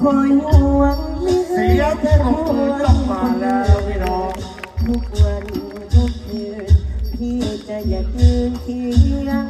คอยห่วงเสียที่ผมคืนกลับมาแล้วพี่น้องทุกวันทุกคืนพี่จะอยากยืนเคียง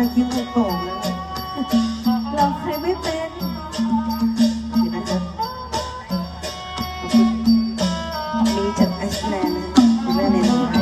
าคิ้วโก่งแล้วเราใครไม่เป็นดี๋นะครัมีจากไอซ์แลนด์นะแม่เนี่ย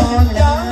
อน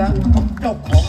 นะเจ้าของ